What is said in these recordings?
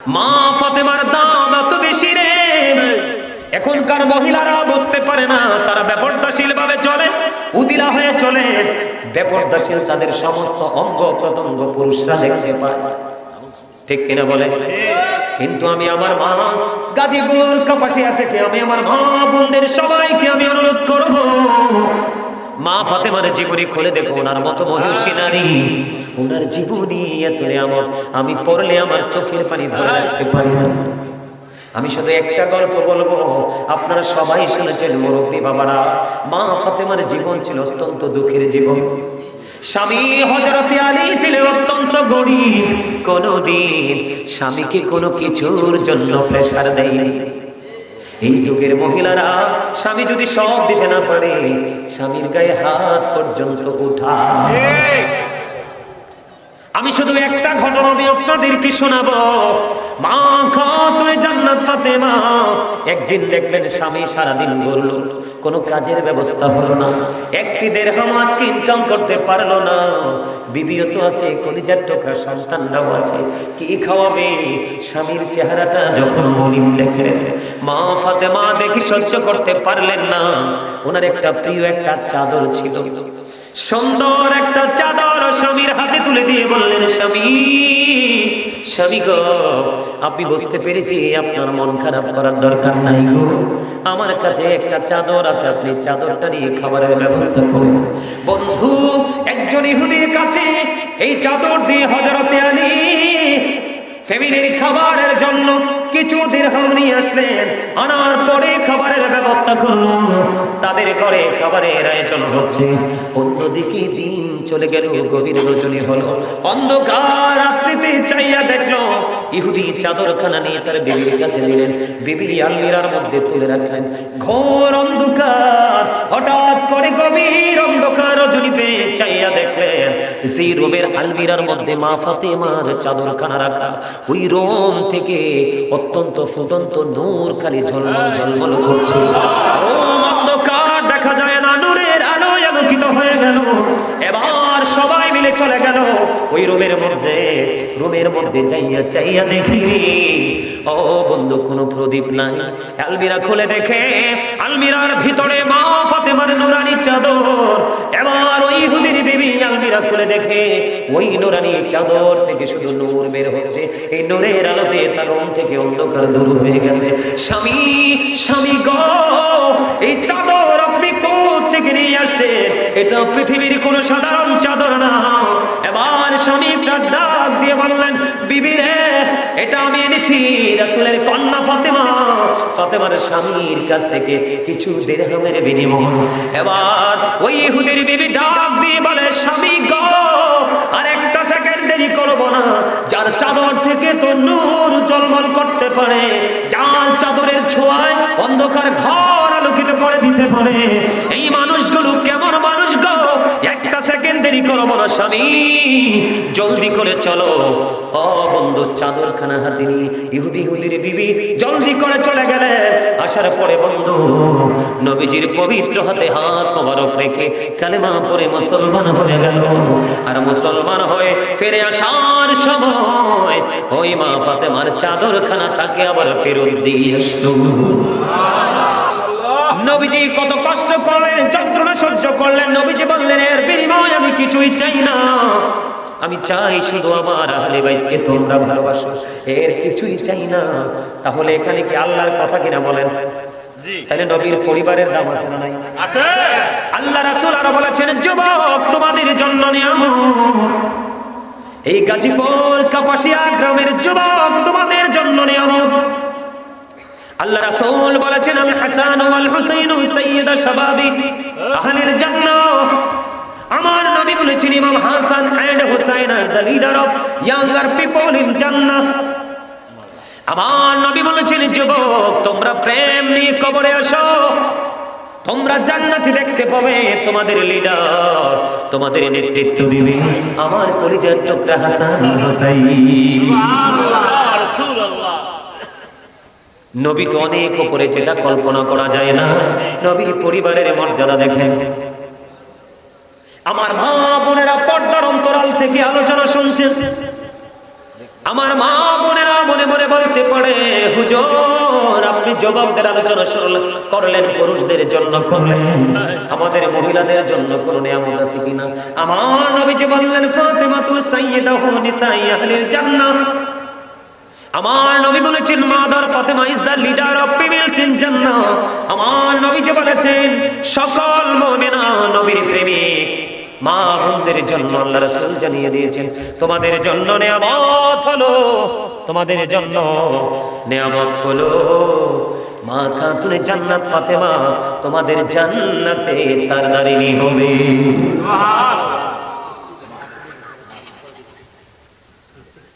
মা ফাতেমার দাম এত বেশি রে। এখনকার মহিলারা বুঝতে পারে না, তারা ব্যাপারদাশীল ভাবে চলে উদিলা হয়ে চলে। ব্যাপারদাশীল তাদের সমস্ত অঙ্গ প্রত্যঙ্গ পুরুষরা দেখতে পায়। ঠিক কিনা বলে? কিন্তু আমি আমার মা গাজীপুর, কাপাসিয়া থেকে আমি আমার মা বোনদের সবাইকে আমি অনুরোধ করব মা ফাতেমার জীবনী খুলে দেখো, ওনার মতো মহিষী নারী। ওনার জীবনী এত আমার, আমি পড়লে আমার চোখের পানি ধরে রাখতে পারি না। আমি শুধু একটা গল্প বলব, আপনারা সবাই শুনেছেন, মুরব্বী বাবারা, মা ফাতেমার জীবন ছিল অত্যন্ত দুঃখের জীবন। স্বামী হজরতে আলী ছিলেন অত্যন্ত গরিব। কোনদিন স্বামীকে কোনো কিছুর জন্য প্রেসার দেয়নি। এই যুগের মহিলারা স্বামী যদি সব দিতে না পারে স্বামীর গায়ে হাত পর্যন্ত উঠা আমি শুধু একটা ঘটনা আমি আপনাদেরকে শোনাবো। মা খাতুনে জান্নাত ফাতেমা। একদিন দেখলেন স্বামী সারাদিন ঘুরলো কোনো কাজের ব্যবস্থা হলো না, একটি দেড় আজকে ইনকাম করতে পারল না। বিবিও তো আছে, কলিজার টোকা সন্তানরাও আছে, কি খাওয়াবে? স্বামীর চেহারাটা যখন মলিন দেখলেন, মা ফাতেমা দেখি সহ্য করতে পারলেন না। ওনার একটা প্রিয় একটা চাদর ছিল। সুন্দর একটা চাদর স্বামীর হাতে তুলে দিয়ে বললেন, স্বামী স্বামী আপনি বুঝতে পেরেছি আপনার মন খারাপ করার দরকার নাই গো। আমার কাছে একটা চাদর আছে, আপনি চাদরটা নিয়ে খাবারের ব্যবস্থা করুন। বন্ধু, একজন ইহুদির কাছে এই চাদর দিয়ে হজরতে আলী ফ্যামিলির খাবারের জন্য কিছু দিরহাম নিয়ে আসলেন। আনার পরে খাবারের ব্যবস্থা করলাম তাদের ঘরে খাবারের আয়োজন হচ্ছে। অন্যদিকে দিন চলে গেল, গভীর রজনী হলো। অন্ধকার রাত্রিতে চাইয়া দেখল, ইহুদি চাদরখানা নিয়ে তার বিবির কাছে নিলেন। বিবি আলমিরার মধ্যে তুলে রাখলেন। ঘোর অন্ধকার, হঠাৎ করে গভীর অন্ধকার রজনীতে চাইয়া দেখলেন যে রোমের আলমিরার মধ্যে মা ফাতেমার চাদরখানা রাখা, ওই রোম থেকে অত্যন্ত ফুটন্ত নূর খালি ঝলমল ঝলমল করছে। সবাই চলে গেল। ওই রুমের মধ্যে রুমের মধ্যে চাইয়া চাইয়া দেখি, ও বন্ধু, কোনো প্রদীপ নাই। আলমিরা খুলে দেখে, আলমিরার ভিতরে মা ফাতেমার নুরানি চাদর। এবার ওই হুদির বিবি আলমিরা খুলে দেখে, ওই নুরানি চাদর থেকে শুধু নূর বের হচ্ছে। এই নূরের আলোতে তার রুম থেকে অন্ধকার দূর হয়ে গেছে। স্বামী স্বামী গো, এই চাদর নিয়ে আসছেন এটা পৃথিবীর কোন সাধারণ চাদর না। এবার স্বামী ডাক দিয়ে বললেন, বিবি এটা আমি এনেছি রাসূলের কন্যা ফাতেমা। ফাতেমার স্বামীর কাছ থেকে কিছু দিরহামের বিনিময়। এবার ওই ইহুদির বিবি ডাক দিয়ে বলে, স্বামী গো, আর একটা সেকেন্ড দেরি করব না। যার চাদর থেকে তো নূর জলমল করতে পারে, যার চাদরের ছোঁয়ায় অন্ধকার ঘর করে দিতে পারে। এই মানুষগুলো কেমন মানুষ গো? একটা সেকেন্ড দেরি করব না, স্বামী। জলদি করে চলো। ও বন্ধু, চাদরখানা হাতে নিয়ে ইহুদি ইহুদির বিবি, জলদি করে চলে গেলে। আসার পরে বন্ধু, নবীজির পবিত্র হাতে হাত মোবারক রেখে কালেমা পরে মুসলমান হয়ে গেল। আর মুসলমান হয়ে ফিরে আসার সময় ওই মা ফাতেমার চাদরখানা তাকে আবার ফেরত দিয়ে আসলো। নবীজি কত কষ্ট করলেন যন্ত্রণা সহ্য করলেন নবীজি বললেন এর বিনিময় আমি কিছুই চাই না। আমি চাই শুধু আমার আহলে বাইতকে তোমরা ভালোবাসো। এর কিছুই চাই না। তাহলে এখানে কি আল্লাহর কথা কিনা বলেন? তাহলে নবীর পরিবারের দাম আছে না নাই? আছে। আল্লাহ রাসূল আরও বলেছেন যুবক তোমাদের জন্য নিয়ামত। এই গাজীপুর কাপাসিয়া গ্রামের যুবক তোমাদের জন্য নিয়ামত। আল্লাহ রাসূল বলেছেন আমি হাসান ওয়াল হুসাইন সাইয়্যিদা শাবাবি আহলিল জান্নাহ। আমার নবী বলেছেন, Imam Hasan and Hussain are the leader of younger people in Jannah আমার নবী বলেছেন, যুবক, তোমরা প্রেম নিয়ে কবরে আসো। তোমরা জান্নাতি দেখতে পাবে তোমাদের লিডার তোমাদের নেতৃত্ব দিবে আমার কলিজার টুকরা হাসান হোসাইন। রাসূলুল্লাহ নবী তো অনেক উপরে যেটা কল্পনা করা যায় না। নবীর পরিবারের মর্যাদা দেখেন। আমার মা বোনেরা পর্দার অন্তরাল থেকে আলোচনা শুনছেন। আমার মা বোনেরা মনে মনে বলতে পারে, হুজুর, আপনি জবাবদের আলোচনা শুনলেন করলেন, পুরুষদের জন্য করলেন। আমাদের মহিলাদের জন্য কোন নিয়ামত আছে কিনা? আমার নবীজি বললেন ফাতেমা তু সাইয়্যিদাহু নিসাই আহলিল জান্নাহ। আমার নবী বলেছেন, mother Fatima is the leader of females in Jannah আমার নবী যে বলেছেন, সকল মুমিনা নবীর প্রেমিক মা বোনদের জন্য আল্লাহ রাসূল জানিয়ে দিয়েছেন, তোমাদের জন্য নিয়ামত হলো, তোমাদের জন্য নিয়ামত হলো, মা খাতুনে জান্নাত ফাতেমা, তোমাদের জান্নাতে সরদারিনী হবে।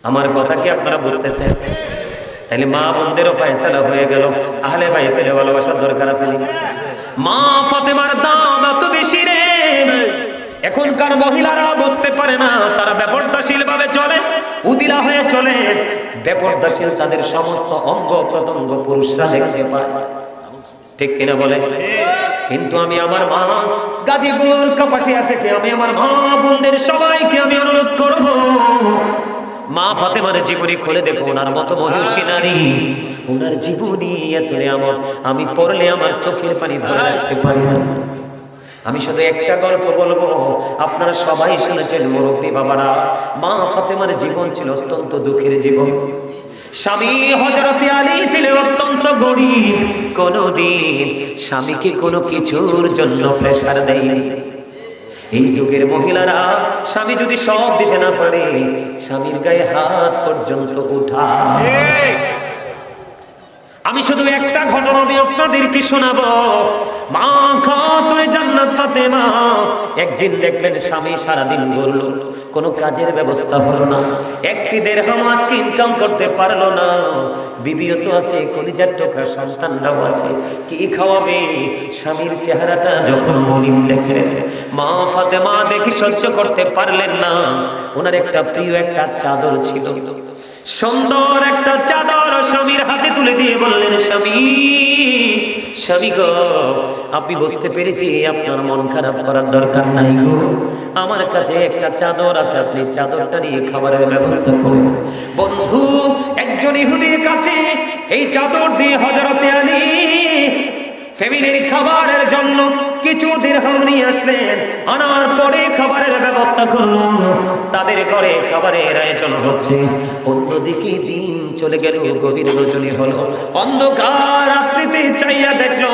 আমার কথা কি আপনারা বুঝতেছেন? তাহলে মা বোনদেরও ফয়সালা হয়ে গেল। আহলে ভাই পেলে ভালোবাসার দরকার আছে? মা ফাতেমার দাম এত বেশি রে। এখনকার মহিলারা বুঝতে পারে না, তারা ব্যাপারদাশীল ভাবে চলে, উদিলা হয়ে চলে। ব্যাপারদাশীল তাদের সমস্ত অঙ্গ প্রত্যঙ্গ পুরুষরা দেখতে পায়। ঠিক কিনা বলে? কিন্তু আমি আমার মা গাজীপুর কাপাসিয়া থেকে আমি আমার মা বোনদের সবাইকে আমি অনুরোধ করব মা ফাতেমার জীবনী খুলে দেখো, ওনার মতো মহিষী নারী। ওনার জীবনী এত আমার আমি পড়লে আমার চোখের পানি ধরে রাখতে পারি না। আমি শুধু একটা গল্প বলব, আপনারা সবাই শুনেছেন মুরব্বী বাবারা, মা ফাতেমার জীবন ছিল অত্যন্ত দুঃখের জীবন। স্বামী হজরতে আলী ছিলেন অত্যন্ত গরিব, কোনদিন স্বামীকে কোনো কিছুর জন্য প্রেসার দেয়নি। এই যুগের মহিলারা স্বামী যদি সব দিতে না পারে স্বামীর গায়ে হাত পর্যন্ত উঠা আমি শুধু একটা ঘটনা দিয়ে আপনাদেরকে শোনাবো। মা খাতুনে জান্নাত ফাতেমা একদিন দেখলেন স্বামী সারাদিন ঘুরলো কোনো কাজের ব্যবস্থা হলো না। একটি দেড় আজকে ইনকাম করতে পারল না। বিবিও তো আছে, কলিজার টোকা, সন্তানরাও আছে। কি খাওয়াবে? স্বামীর চেহারাটা যখন মলিন দেখলেন, মা ফাতেমা দেখি সহ্য করতে পারলেন না। ওনার একটা প্রিয় একটা চাদর ছিল। সুন্দর একটা চাদর স্বামীর হাতে তুলে দিয়ে বললেন, স্বামী স্বামী গো, আপনি বুঝতে পেরেছি আপনার মন খারাপ করার দরকার নাই গো। আমার কাছে একটা চাদর আছে, আপনি চাদরটা নিয়ে খাবারের ব্যবস্থা করুন। বন্ধু, একজন ইহুদির কাছে এই চাদর দিয়ে হজরতে আলী ফ্যামিলির খাবারের জন্য কিছু দিরহাম নিয়ে আসলেন। আনার পরে খাবারের ব্যবস্থা করল তাদের ঘরে খাবারের আয়োজন হচ্ছে। অন্যদিকে দিন চলে গেল, গভীর রজনী হলো। অন্ধকার রাত্রিতে চাইয়া দেখল,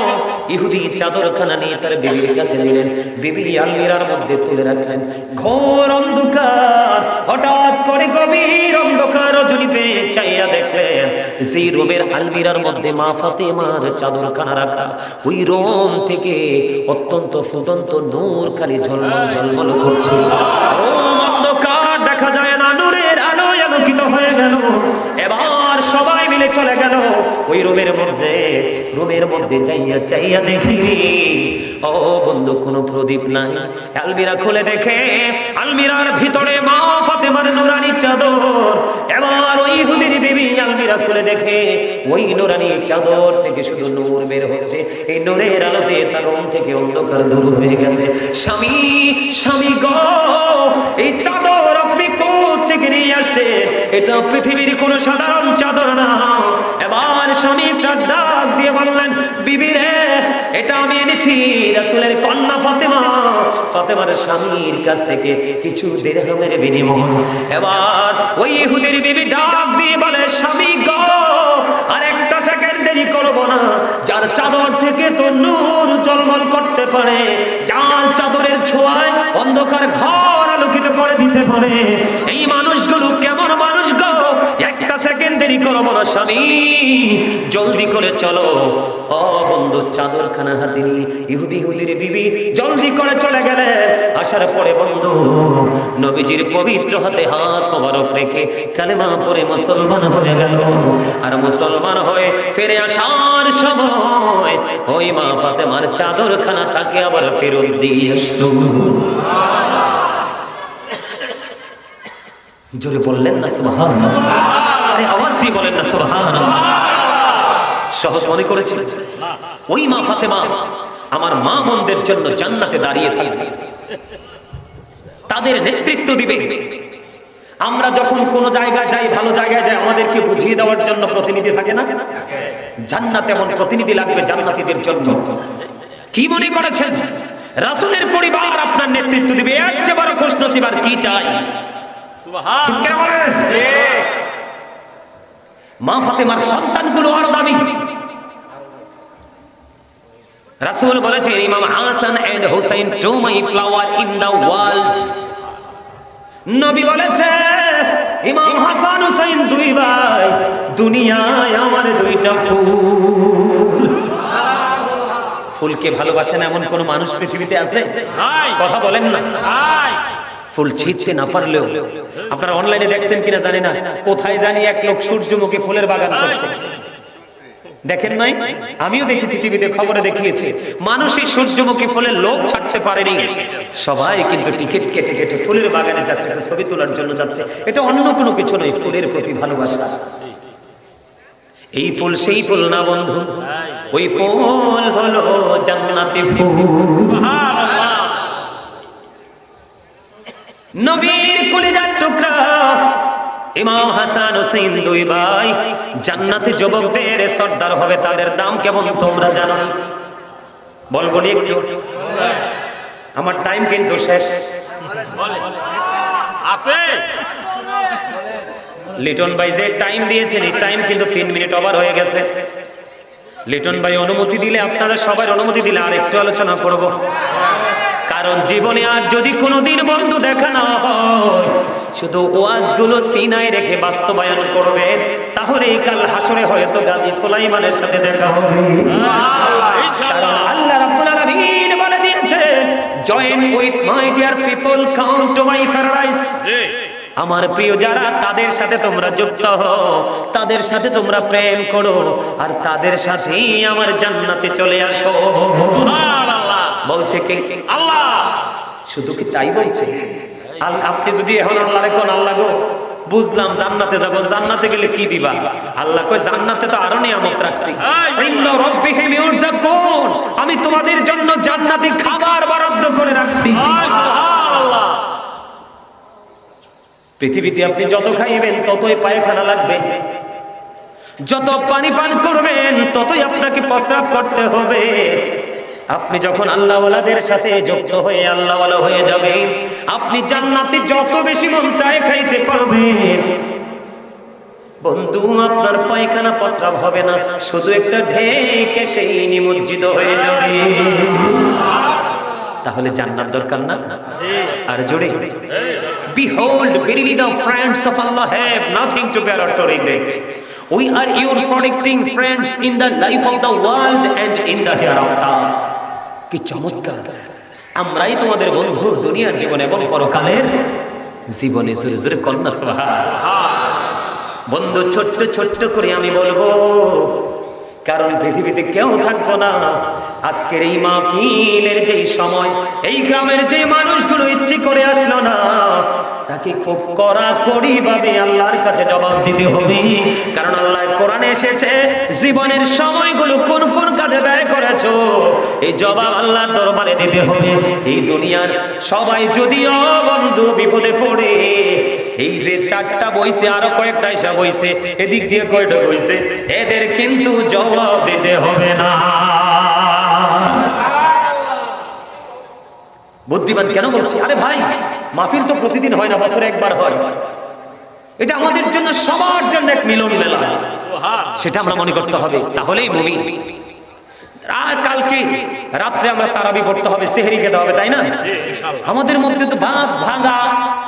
ইহুদি চাদরখানা নিয়ে তার বিবির কাছে নিলেন। বিবি আলমিরার মধ্যে তুলে রাখলেন। ঘোর অন্ধকার, হঠাৎ করে গভীর অন্ধকার রজনীতে চাইয়া দেখলেন যে রুমের আলমিরার মধ্যে মা ফাতেমার চাদরখানা রাখা, ওই রোম থেকে অত্যন্ত ফুটন্ত নূর খালি ঝলমল ঝলমল করছে। সবাই মিলে চলে গেল। ওই রুমের মধ্যে রুমের মধ্যে চাইয়া চাইয়া দেখি, ও বন্ধু, কোনো প্রদীপ নাই। আলমিরা খুলে দেখে, আলমিরার ভিতরে মা ফাতেমার নুরানি চাদর। এবার ওই হুদির বিবি আলমিরা খুলে দেখে, ওই নুরানি চাদর থেকে শুধু নূর বের হচ্ছে। এই নূরের আলোতে তার রুম থেকে অন্ধকার দূর হয়ে গেছে। স্বামী স্বামী গো, এই চাদর থেকে নিয়ে আসছে। এটা পৃথিবীর কোনো সাধারণ চাদর না। এবার স্বামী তার ডাক দিয়ে বললেন, বিবি এটা আমি এনেছি রাসূলের কন্যা ফাতেমা। ফাতেমার স্বামীর কাছ থেকে কিছু দিরহামের বিনিময়। এবার ওই ইহুদির বিবি ডাক দিয়ে বলে, স্বামী গো, আর একটা সেকেন্ড দেরি করব না। যার চাদর থেকে তো নূর জলমল করতে পারে যার চাদরের ছোঁয়ায় অন্ধকার ঘর আলোকিত করে এই মানুষগুলো কেমন মানুষ গো? একটা সেকেন্ড দেরি করব না স্বামী। জলদি করে চলো। ও বন্ধু, চাদরখানা হাতে নিয়ে ইহুদি বিবি জলদি করে চলে গেলে। আসার পরে বন্ধু, নবীজির পবিত্র হাতে হাত রেখে পরে মুসলমান হয়ে গেল। আর মুসলমান হয়ে ফিরে আসার সময় ওই মা ফাতেমার চাদরখানা তাকে আবার ফেরত দিয়ে আসলো। জোরে বললেন না সুবহান আরে, আওয়াজ দিয়ে বলেন না সুবহান সহজ মনে করেছে, ওই মা ফাতেমা আমার মা বোনদের জন্য জান্নাতে দাঁড়িয়ে থাকবে। তাদের নেতৃত্ব দিবে। আমরা যখন কোন জায়গায় যাই, ভালো জায়গায় যাই, আমাদেরকে বুঝিয়ে দেওয়ার জন্য প্রতিনিধি থাকে না? জান্নাত এমন প্রতিনিধি লাগবে জান্নাতীদের জন্য। কি মনে করেছেন? রাসূলের পরিবার আপনার নেতৃত্ব দিবে। এর চেয়ে বড় খুশ নসিব আর কি চাই? মা ফাতেমার সন্তানগুলো আরও দামি। রাসূল বলেছেন Imam Hasan and Hussain to my flower in the world. নবী বলেছে ইমাম হাসান হুসাইন দুই ভাই দুনিয়ায় আমার দুইটা ফুল। ফুলকে ভালোবাসেন এমন কোন মানুষ পৃথিবীতে আছে। কথা বলেন না। ফুল ছিঁড়তে না পারলেও আপনারা অনলাইনে দেখছেন কিনা জানি না। কোথায় জানি এক লোক সূর্যমুখী ফুলের বাগান করছে। দেখেন নাই? আমিও দেখেছি, টিভিতে খবরে দেখিয়েছে। মানুষ এই সূর্যমুখী ফুলের লোক ছাড়তে পারেনি। সবাই কিন্তু টিকিট কেটে কেটে ফুলের বাগানে যাচ্ছে, একটা ছবি তোলার জন্য যাচ্ছে। এটা অন্য কোনো কিছু নয়, ফুলের প্রতি ভালোবাসা। এই ফুল সেই ফুল না বন্ধু। ওই ফুল হলো জান্নাতি ফুল। নবীর কলিজার টুকরা। ইমাম হাসান হোসেন দুই ভাই জান্নাতে যুবকদের সর্দার হবে তাদের দাম কেমন তোমরা জানো? বলব একটু? আমার টাইম কিন্তু শেষ। আছে। লিটন ভাই যে টাইম দিয়েছেন এই টাইম কিন্তু তিন মিনিট ওভার হয়ে গেছে। লিটন ভাই অনুমতি দিলে আপনারা সবাই অনুমতি দিলে আর একটু আলোচনা করব। কারণ জীবনে আর যদি কোনোদিন বন্ধু দেখা না হয় শুধু ওয়াজগুলো সিনায় রেখে বাস্তবায়ন করবে তাহলে কাল হাসরে হয়তো গাজী সুলাইমানের সাথে দেখা হবে। আল্লাহ রাব্বুল আলামিন বলে দিয়েছে join with my dear people come to my paradise আমার প্রিয় যারা তাদের সাথে তোমরা যুক্ত হও তাদের সাথে তোমরা প্রেম করো আর তাদের সাথেই আমার জান্নাতে চলে আসো। বলছে কে? আল্লাহ। শুধু কি তাই বলছে? আল- আপনি যদি এখন আল্লাহ রেখন আল্লাহ গো বুঝলাম জান্নাতে যাব জান্নাতে গেলে কি দিবা? আল্লাহ কয় জান্নাতে তো আরও নিয়ামত রাখছি। আমি তোমাদের জন্য জান্নাতে খাবার বরাদ্দ করে রাখছি। পৃথিবীতে আপনি যত খাইবেন ততই পায়খানা লাগবে। যত পানি পান করবেন ততই আপনাকে প্রস্রাব করতে হবে। আপনি যখন আল্লাহওয়ালাদের সাথে যুক্ত হয়ে আল্লাহওয়ালা হয়ে যাবে আপনি জান্নাতে যত বেশি মন চায় খাইতে পারবেন। বন্ধু, আপনার পায়খানা পাশরাব হবে না, শুধু একটা ঢেকে সেই নিমজ্জিত হয়ে যাবে। তাহলে জান্নাত দরকার না? আর জোরে। জোরে behold verily the friends of Allah have nothing to bear or to regret we are your protecting friends in the life of the world and in the here কি চমৎকার। আমরাই তোমাদের বন্ধু দুনিয়ার জীবন এবং পরকালের জীবনে জোরে জোরে কন্যা বন্ধু, ছোট্ট ছোট্ট করে আমি বলব, কারণ পৃথিবীতে কেউ থাকব না। আজকের এই মাহফিলের যেই সময়, এই গ্রামের যে মানুষগুলো ইচ্ছে করে আসলো না, তাকে খুব কড়া কড়ি ভাবে আল্লাহর কাছে জবাব দিতে হবে। কারণ আল্লাহ কোরআনে এসেছে, জীবনের সময়গুলো কোন কোন কাজে ব্যয় করেছ? এই জবাব আল্লাহর দরবারে দিতে হবে। এই দুনিয়ার সবাই যদিও বন্ধু বিপদে পড়ে এই যে চারটা বইছে আরও কয়েকটা হিসাব বইছে এদিক দিয়ে কয়টা বইছে এদের কিন্তু জবাব দিতে হবে না। বুদ্ধিমান কেন বলছি? আরে ভাই মাহফিল তো প্রতিদিন হয় না বছরে একবার হয়। এটা আমাদের জন্য সবার জন্য এক মিলন মেলা সেটা আমরা মনে করতে হবে। তাহলেই মুমিন। রা- কালকে রাত্রে আমরা তারাবি পড়তে হবে সেহরি খেতে হবে তাই না? আমাদের মধ্যে তো ভাব ভাঙা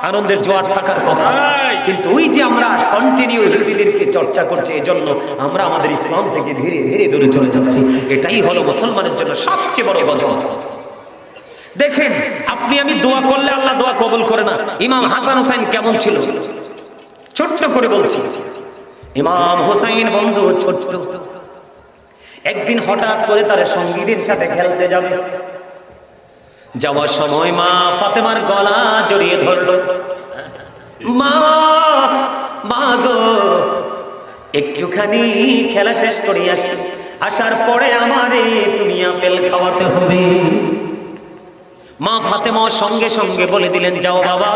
আনন্দের জোয়ার থাকার কথা। কিন্তু ওই যে আমরা কন্টিনিউ ইহুদিদেরকে চর্চা করছি এজন্য আমরা আমাদের ইসলাম থেকে ধীরে ধীরে দূরে চলে যাচ্ছি। এটাই হলো মুসলমানের জন্য সবচেয়ে বড় গজব। দেখেন আপনি আমি দোয়া করলে আল্লাহ দোয়া কবল করে না। ইমাম হাসান হুসাইন কেমন ছিল? ছোট্ট করে বলছি। ইমাম হুসাইন বন্ধু ছোট্ট। একদিন হঠাৎ করে তার সঙ্গীদের সাথে খেলতে যাবে। যাওয়ার সময় মা ফাতেমার গলা জড়িয়ে ধরলো। মা গো, একটুখানি খেলা শেষ করে আসি। আসার পরে আমারে তুমি আপেল খাওয়াতে হবে। মা ফাতেমা সঙ্গে সঙ্গে বলে দিলেন, যাও বাবা,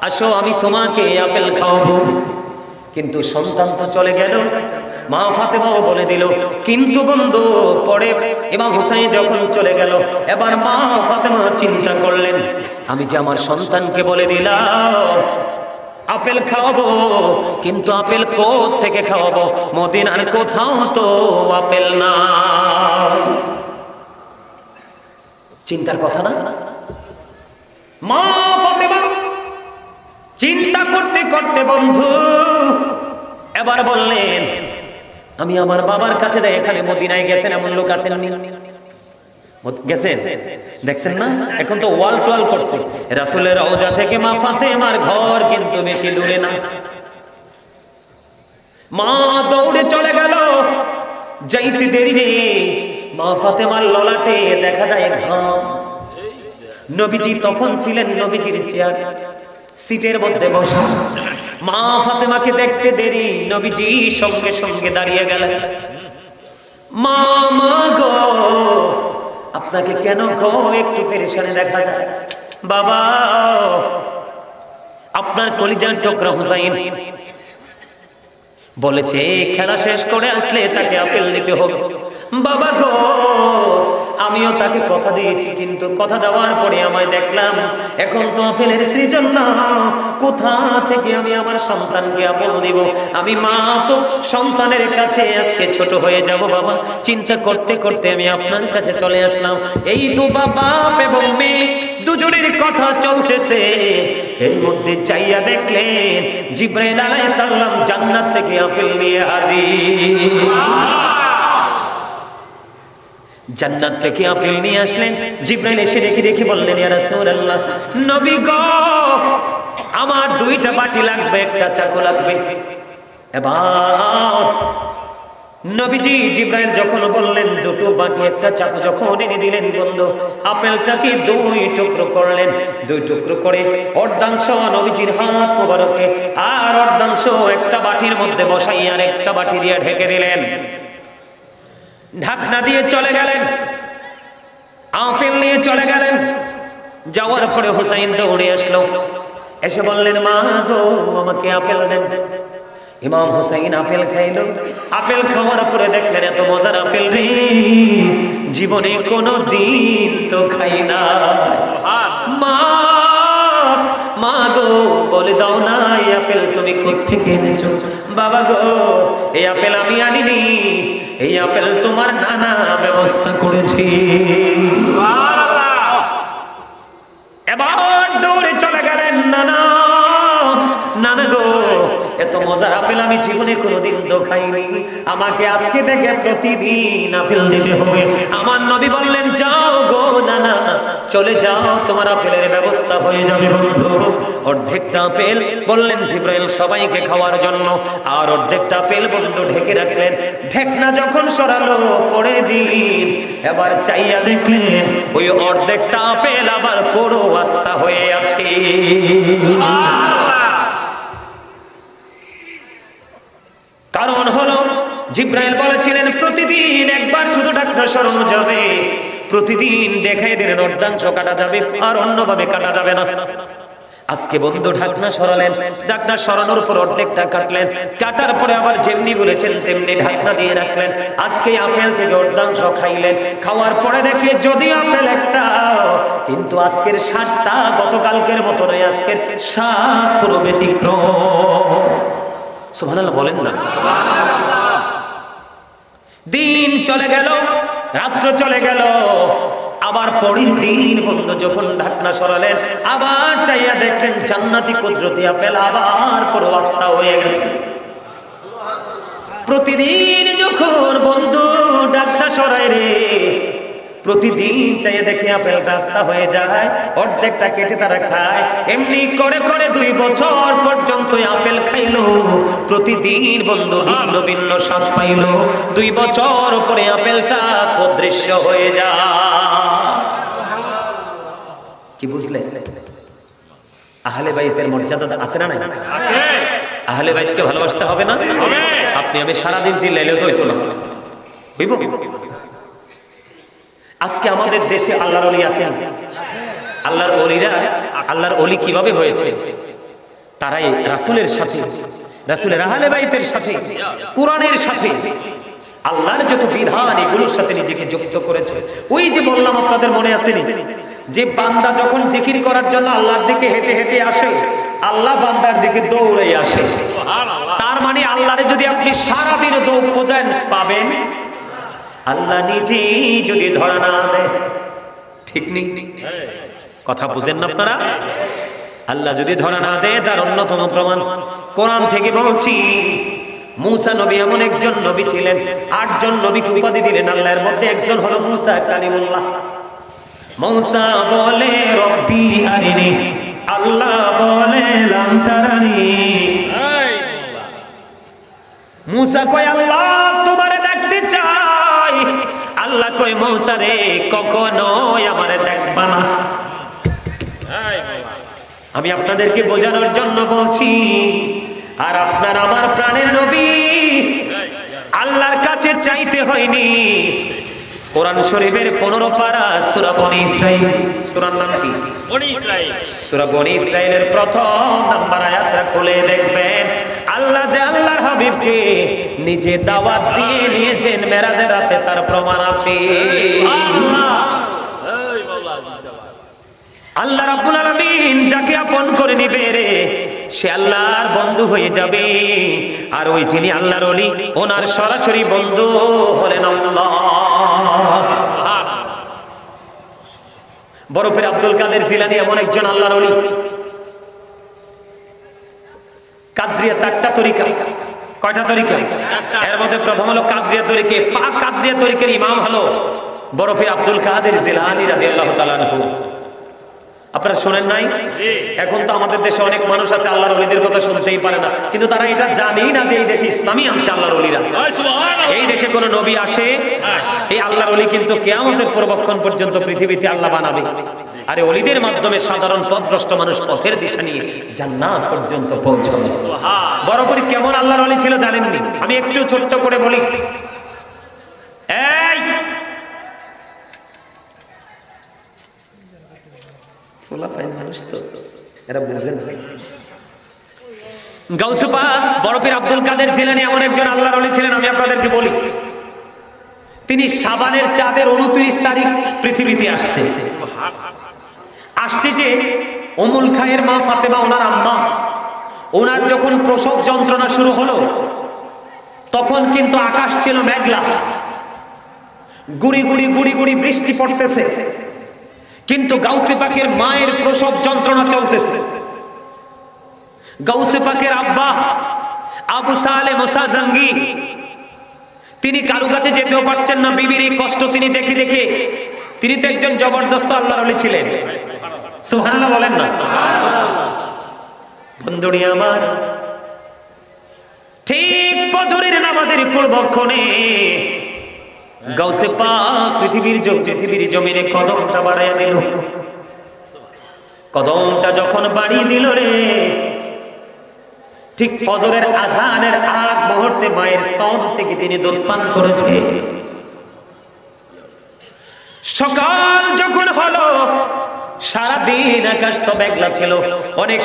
আসো, আমি তোমাকে আপেল খাওয়াবো। কিন্তু সন্তান তো চলে গেল। মা ফাতেমাও বলে দিল, কিন্তু বন্ধু, পরে ইমাম হুসাইন যখন চলে গেল, এবার মা ফাতেমা চিন্তা করলেন, আমি যে আমার সন্তানকে বলে দিলাম, আপেল খাওয়াবো, কিন্তু আপেল থেকে খাওয়াবো? মদিনার কোথাও তো আপেল না। চিন্তার কথা না? মা ফাতেমা চিন্তা করতে করতে বন্ধু, এবার বললেন আমি আমার বাবার কাছে যাই, এখানে মদিনায় গেছেন, এমন লোক আছেন গেছেন? দেখছেন না? এখন তো ওয়াল টোয়াল করছে। রাসুলের রওজা থেকে মা ফাতেমার ঘর কিন্তু বেশি দূরে না। মা দৌড়ে চলে গেল। যাইতে দেরি নেই। মা ফাতেমার ললাটে দেখা যায় ঘাম। নবীজি তখন ছিলেন নবীজির চেয়ার। সিটের মধ্যে বসা। মা ফাতেমাকে দেখতে দেরি, নবীজি সঙ্গে সঙ্গে দাঁড়িয়ে গেলেন। মা মা গো, আপনাকে কেন গো? একটু পেরেশানে দেখা যায়। বাবা, আপনার কলিজার টুকরা হুসাইন বলেছে, খেলা শেষ করে আসলে তাকে আপেল দিতে হবে। বাবা গো আমিও তাকে কথা দিয়েছি, কিন্তু কথা দেওয়ার পরে আমায় দেখলাম, এখন তো আপেলের সৃজন না। কোথা থেকে আমি আমার সন্তানকে আপেল দিব? আমি মা তো সন্তানের কাছে আজকে ছোট হয়ে যাব, বাবা। চিন্তা করতে করতে আমি আপনার কাছে চলে আসলাম। এই তো বাবা এবং মেয়ে, দুজনের কথা চলতেছে। এর মধ্যে চাইয়া দেখলেন, জিব্রাইল আলাইহিস সালাম জান্নাত থেকে আপেল নিয়ে হাজির। জান্নাত থেকে আপেল নিয়ে আসলেন। জিব্রাইল এসে রেখে রেখে বললেন, ইয়া রাসূলুল্লাহ, নবী গো, আমার দুইটা বাটি লাগবে, একটা চাকু লাগবে। এবার নবীজি জিব্রাইল যখন বললেন, দুটো বাটি, একটা চাকু, যখন এনে দিলেন বন্ধু আপেলটাকে দুই টুকরো করলেন? দুই টুকরো করে অর্ধাংশ নবীজির হাত মোবারকে আর অর্ধাংশ একটা বাটির মধ্যে বসাই আর একটা বাটি দিয়ে ঢেকে দিলেন। ঢাকনা দিয়ে চলে গেলেন। আফেল নিয়ে চলে গেলেন। যাওয়ার পরে হুসাইন দৌড়ে আসলো। এসে বললেন মা গো আমাকে আপেল দেন। ইমাম হুসাইন আপেল খাইলো। আপেল খাওয়ার পরে দেখলেন এত মজার আপেল রে জীবনে কোনো দিন তো খাই না। মা মা গো, বলে দাও না, এই আপেল তুমি থেকে এনেছো? বাবা গো, এই আপেল আমি আনিনি, এই আপেল তোমার নানা ব্যবস্থা করেছি। এবার দৌড়ে চলে গেলেন নানা। নানা গো এত মজার আপেল আমি জীবনে কোনোদিন তো খাইনি আমাকে আজকে থেকে প্রতিদিন আপেল দিতে হবে। আমার নবী বললেন, যাও গো নানা, চলে যাও, তোমার আপেলের ব্যবস্থা হয়ে যাবে বন্ধু। অর্ধেকটা আপেল বললেন জিব্রাইল সবাইকে খাওয়ার জন্য। আর অর্ধেকটা আপেল বন্ধু ঢেকে রাখলেন। ঢেকনা যখন সরালো, পরে দিন। এবার চাইয়া দেখলেন, ওই অর্ধেকটা আপেল আবার পুরো আস্থা হয়ে আছে। কারণ হলো, জিব্রাইল বলেছিলেন, প্রতিদিন একবার শুধু ডাক্তার সরানো যাবে। প্রতিদিন দেখাই দিলেন, অর্ধাংশ কাটা যাবে, আর অন্যভাবে কাটা যাবে না। আজকে বন্ধু ঢাকনা সরালেন, ঢাকনা সরানোর পর অর্ধেকটা কাটলেন। কাটার পরে আবার যেমনি বলেছেন, তেমনি ঢাকনা দিয়ে রাখলেন। আজকে আপেল থেকে অর্ধাংশ খাইলেন। খাওয়ার পরে দেখে যদি আপেল একটা কিন্তু আজকের স্বাদটা গতকালকের মতো নয় আজকের স্বাদ পুরো ব্যতিক্রম। সুবহানাল্লাহ বলেন না। দিন চলে গেল, রাত্র চলে গেল। আবার পরের দিন বন্ধু যখন ঢাকনা সরালেন, আবার চাইয়া দেখলেন জান্নাতি কুদরতি আপেল আবার পুরো আস্থা হয়ে গেছে। প্রতিদিন যখন বন্ধু ডাকনা সরাই রে প্রতিদিন চাইয়ে দেখে আপেল রাস্তা হয়ে যায় অর্ধেকটা কেটে তারা খায়। এমনি করে করে দুই বছর পর্যন্ত আপেল খাইলো। প্রতিদিন বন্ধু ভিন্ন ভিন্ন শ্বাস পাইলো। দুই বছর পরে আপেলটা অদৃশ্য হয়ে যায়। কি বুঝলে? আহলে বাইতের মর্যাদা আছে না নাই? আহলে বাইতকে ভালোবাসতে হবে না? আপনি আমি সারাদিন চিল্লাইলেও তো হইতো না। হইব? আজকে আমাদের দেশে আল্লাহর অলি আছেন। আল্লাহর অলিরা আল্লাহর অলি কীভাবে হয়েছে? তারাই রাসূলের সাথে, রাসূলের আহলে বাইতের সাথে, কোরআনের সাথে। আল্লাহর যত বিধান, এগুলোর সাথে নিজেকে যুক্ত করেছে। ওই যে বললাম, আপনাদের মনে আসেনি? যে বান্দা যখন জিকির করার জন্য আল্লাহর দিকে হেঁটে হেঁটে আসে, আল্লাহ বান্দার দিকে দৌড়ে আসে। তার মানে আল্লাহরে যদি আপনি সারাদিন দৌড় খোঁজেন, পাবেন আল্লাহ নিজেই যদি ধরা না দেয়। ঠিক নেই? কথা বুঝেন না আপনারা? আল্লাহ যদি ধরা না দেয় তার অন্যতম প্রমাণ কোরআন থেকে বলছি। মুসা নবী এমন একজন নবী ছিলেন আটজন নবীকে উপাধি দিলেন আল্লাহর মধ্যে একজন হলো মুসা কালিমুল্লাহ। মৌসা বলে রব্বি আরিনি। আল্লাহ বলে মুসা কয় আল্লাহ কয় কখনো আমারে দেখবা না। আমি আপনাদেরকে বোঝানোর জন্য বলছি আর আপনার আমার প্রাণের নবী আল্লাহর কাছে চাইতে হয়নি। কোরআন শরীফের পনেরো পারা সুরা বনি ইসরাইল সুরার নাম কি? বনি ইসরাইল। সুরা বনি ইসরাইলের প্রথম নাম্বার আয়াতটা খুলে দেখবেন। আল্লাহ যে আল্লাহর হাবিবকে নিজে দাওয়াত দিয়ে নিয়েছেন মেরাজের রাতে, তার প্রমাণ আছে। আল্লাহ রাব্বুল আলামিন যাকে আপন করে নিবে রে, সে আল্লাহর বন্ধু হয়ে যাবে। আর ওই যিনি আল্লাহর ওলি, ওনার সরাসরি বন্ধু হলেন আল্লাহ। বরফের আব্দুল কাদের জিলানি এমন একজন আল্লাহর ওলি। কাদ্রিয়া চারটা তরিকা। কয়টা তরিকা? এর মধ্যে প্রথম হলো কাদ্রিয়া তরিকে। পাক কাদ্রিয়া তরিকের ইমাম হলো বরফের আব্দুল কাদের জিলানি রাদিয়াল্লাহু তাআলা আনহু। আপনারা শোনেন নাই? এখন তো আমাদের দেশে অনেক মানুষ আছে আল্লাহর অলিদের কথা শুনতেই পারে না। কিন্তু তারা এটা জানেই না যে এই দেশে ইসলামই আনছে আল্লাহর এই এই দেশে কোন নবী আসে এই আল্লাহর অলি কিন্তু কেয়ামতের পূর্বক্ষণ পর্যন্ত পৃথিবীতে আল্লাহ বানাবে। আরে অলিদের মাধ্যমে সাধারণ পথভ্রষ্ট মানুষ পথের দিশা নিয়ে জান্নাত পর্যন্ত সুবহান বরাবরই কেমন আল্লাহর অলি ছিল জানেননি? আমি একটু ছোট্ট করে বলি। এই! ফোলাফাইন মানুষ তো এরা বুঝে না। বরফের আব্দুল কাদের জেলানি এমন একজন আল্লাহর অলি ছিলেন আমি আপনাদেরকে বলি। তিনি সাবানের চাঁদের উনত্রিশ তারিখ পৃথিবীতে আসছে। আসছে যে অমুল খায়ের মা ফাতেমা, ওনার আম্মা। ওনার যখন প্রসব যন্ত্রণা শুরু হলো, তখন কিন্তু আকাশ ছিল মেঘলা। গুড়ি গুড়ি গুড়ি গুড়ি বৃষ্টি পড়তেছে। কিন্তু গাউসে পাকের মায়ের প্রসব যন্ত্রণা চলতেছে। গাউসে পাকের আব্বা আবু সালে মোসা জঙ্গি, তিনি কারু কাছে যেতেও পারছেন না। বিবির এই কষ্ট তিনি দেখে দেখে তিনি তো একজন জবরদস্ত আল্লাহ ছিলেন। জমিনে কদমটা বাড়াইয়া দিল। কদমটা যখন বাড়িয়ে দিল রে, ঠিক ফজরের আজানের আগ মুহূর্তে মায়ের স্তন থেকে তিনি দুধ পান করেছে। সকাল যখন হলো সারাদিন আকাশ তো মেঘলা ছিল অনেক